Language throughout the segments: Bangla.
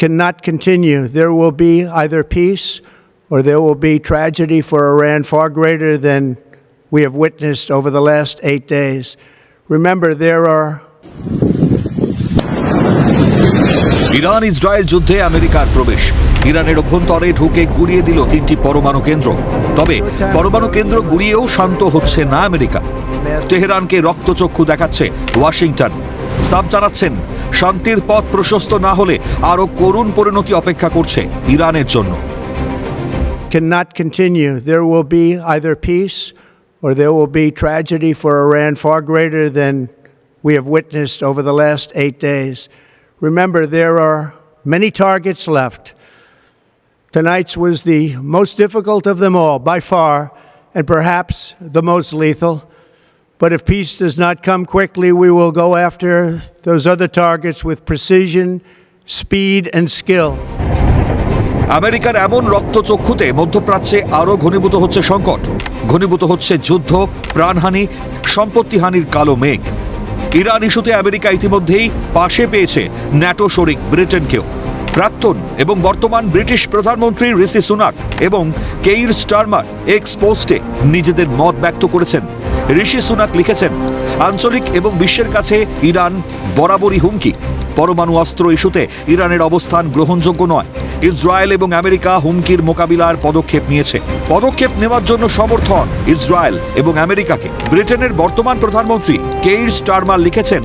cannot continue. There will be either peace or there will be tragedy for Iran far greater than we have witnessed over the last eight days. Remember, there are Iran Israel যুদ্ধে আমেরিকার প্রবেশ ইরানের অভ্যন্তরে ঢুকে গুড়িয়ে দিল তিনটি পরমাণু কেন্দ্র তবে পরমাণু কেন্দ্র গুড়িয়েও শান্ত হচ্ছে না আমেরিকা তেহরানকে রক্তচক্ষু দেখাচ্ছে ওয়াশিংটন সাব জানাচ্ছেন শান্তির পথ প্রশস্ত না হলে আরও করুণ পরিণতি অপেক্ষা করছে ইরানের জন্য cannot continue. There will be either peace or there will be tragedy for Iran far greater than we have witnessed over the last eight days. Remember, there are many targets left. Tonight's was the most difficult of them all, by far, and perhaps the most lethal. But if peace does not come quickly, we will go after those other targets with precision, speed, and skill. আমেরিকার এমন রক্তচক্ষুতে মধ্যপ্রাচ্যে আরও ঘনীভূত হচ্ছে সংকট। ঘনীভূত হচ্ছে যুদ্ধ প্রাণহানি সম্পত্তিহানির কালো মেঘ। ইরান ইস্যুতে আমেরিকা ইতিমধ্যেই পাশে পেয়েছে ন্যাটো শরিক ব্রিটেনকেও। প্রাক্তন এবং বর্তমান ব্রিটিশ প্রধানমন্ত্রী ঋষি সুনাক এবং কেইর স্টারমার এক্স পোস্টে নিজেদের মত ব্যক্ত করেছেন। ঋষি সুনাক লিখেছেন, আঞ্চলিক এবং বিশ্বের কাছে ইরান বরাবরই হুমকি। পরমাণু অস্ত্র ইস্যুতে ইরানের অবস্থান গ্রহণযোগ্য নয়। ইসরায়েল এবং আমেরিকা হুমকির মোকাবিলার পদক্ষেপ নিয়েছে। পদক্ষেপ নেওয়ার জন্য সমর্থন ইসরায়েল এবং আমেরিকাকে। ব্রিটেনের বর্তমান প্রধানমন্ত্রী কেইর স্টারমার লিখেছেন,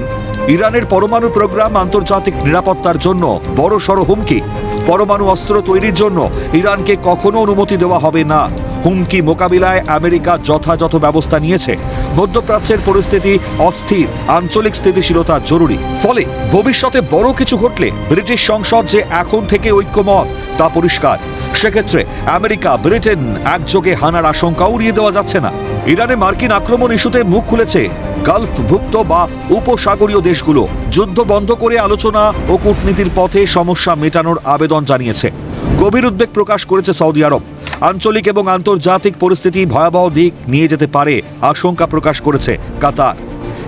ইরানের পরমাণু প্রোগ্রাম আন্তর্জাতিক নিরাপত্তার জন্য বড় সড় হুমকি। পরমাণু অস্ত্র তৈরির জন্য ইরানকে কখনো অনুমতি দেওয়া হবে না। হুমকি মোকাবিলায় আমেরিকা যথাযথ ব্যবস্থা নিয়েছে। মধ্যপ্রাচ্যের পরিস্থিতি অস্থির, আঞ্চলিক স্থিতিশীলতা জরুরি। ফলে ভবিষ্যতে বড় কিছু ঘটলে ব্রিটিশ সংসদ যে এখন থেকে ঐক্যমত, তা পরিষ্কার। সেক্ষেত্রে আমেরিকা, ব্রিটেন একযোগে হানার আশঙ্কা উড়িয়ে দেওয়া যাচ্ছে না। ইরানে মার্কিন আক্রমণ ইস্যুতে মুখ খুলেছে গালফভুক্ত বা উপসাগরীয় দেশগুলো। যুদ্ধ বন্ধ করে আলোচনা ও কূটনীতির পথে সমস্যা মেটানোর আবেদন জানিয়েছে। গভীর উদ্বেগ প্রকাশ করেছে সৌদি আরব। আঞ্চলিক এবং আন্তর্জাতিক পরিস্থিতি ভয়াবহ দিক নিয়ে যেতে পারে, আশঙ্কা প্রকাশ করেছে কাতার।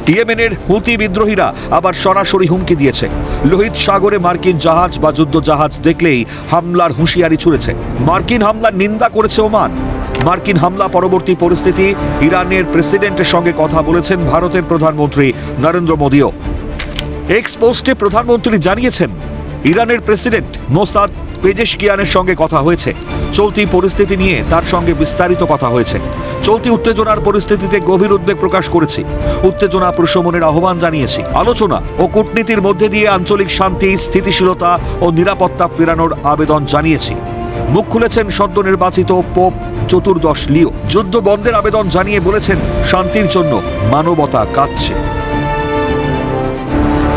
ইয়েমেনের হুতি বিদ্রোহীরা আবার সরাসরি হুমকি দিয়েছে। লোহিত সাগরে মার্কিন জাহাজ বা যুদ্ধ জাহাজ দেখলেই হামলার হুঁশিয়ারি ছুড়েছে। মার্কিন হামলার নিন্দা করেছে ওমান। মার্কিন হামলা পরবর্তী পরিস্থিতি, ইরানের প্রেসিডেন্টের সঙ্গে কথা বলেছেন ভারতের প্রধানমন্ত্রী নরেন্দ্র মোদীও। এক্স পোস্টে প্রধানমন্ত্রী জানিয়েছেন, ইরানের প্রেসিডেন্ট মোসাদ পেজেশকিয়ানের সঙ্গে কথা হয়েছে। চলতি পরিস্থিতি নিয়ে তার সঙ্গে বিস্তারিত কথা হয়েছে। চলতি উত্তেজনার পরিস্থিতিতে গভীর উদ্বেগ প্রকাশ করেছি। উত্তেজনা প্রশমনের আহ্বান জানিয়েছি। আলোচনা ও কূটনীতির মধ্যে দিয়ে আঞ্চলিক শান্তি, স্থিতিশীলতা ও নিরাপত্তা ফেরানোর আবেদন জানিয়েছি। মুখ খুলেছেন সদ্য নির্বাচিত পোপ চতুর্দশ লিও। যুদ্ধ বন্ধের আবেদন জানিয়ে বলেছেন, শান্তির জন্য মানবতা কাঁদছে।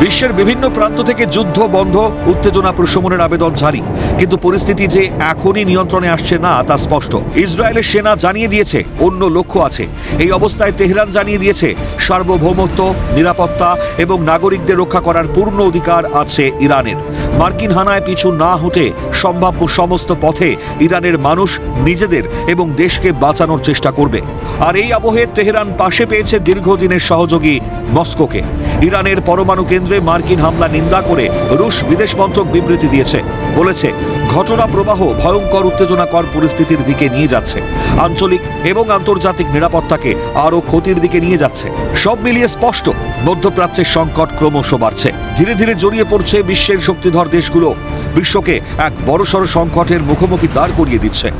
বিশ্বের বিভিন্ন প্রান্ত থেকে যুদ্ধ বন্ধ উত্তেজনা প্রশমনের আবেদন জারি। কিন্তু পরিস্থিতি যে এখনই নিয়ন্ত্রণে আসছে না, তা স্পষ্ট। ইসরায়েলের সেনা জানিয়ে দিয়েছে, অন্য লক্ষ্য আছে। এই অবস্থায় তেহরান জানিয়ে দিয়েছে, সার্বভৌমত্ব, নিরাপত্তা এবং নাগরিকদের রক্ষা করার পূর্ণ অধিকার আছে ইরানের। মার্কিন হানায় পিছু না হতে সম্ভাব্য সমস্ত পথে ইরানের মানুষ নিজেদের এবং দেশকে বাঁচানোর চেষ্টা করবে। আর এই আবহে তেহরান পাশে পেয়েছে দীর্ঘদিনের সহযোগী মস্কোকে। ইরানের পরমাণু কেন্দ্রে মার্কিন হামলা নিন্দা করে রুশ বিদেশ মন্ত্রক বিবৃতি দিয়েছে। বলেছে, ঘটনা প্রবাহ ভয়ঙ্কর উত্তেজনাকর পরিস্থিতির দিকে নিয়ে যাচ্ছে। আঞ্চলিক এবং আন্তর্জাতিক নিরাপত্তাকে আরও ক্ষতির দিকে নিয়ে যাচ্ছে। সব মিলিয়ে স্পষ্ট, মধ্যপ্রাচ্যের সংকট ক্রমশ বাড়ছে। ধীরে ধীরে জড়িয়ে পড়ছে বিশ্বের শক্তিধর দেশগুলো। বিশ্বকে এক বড়সড় সংকটের মুখোমুখি দাঁড় করিয়ে দিচ্ছে।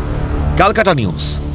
Calcutta news.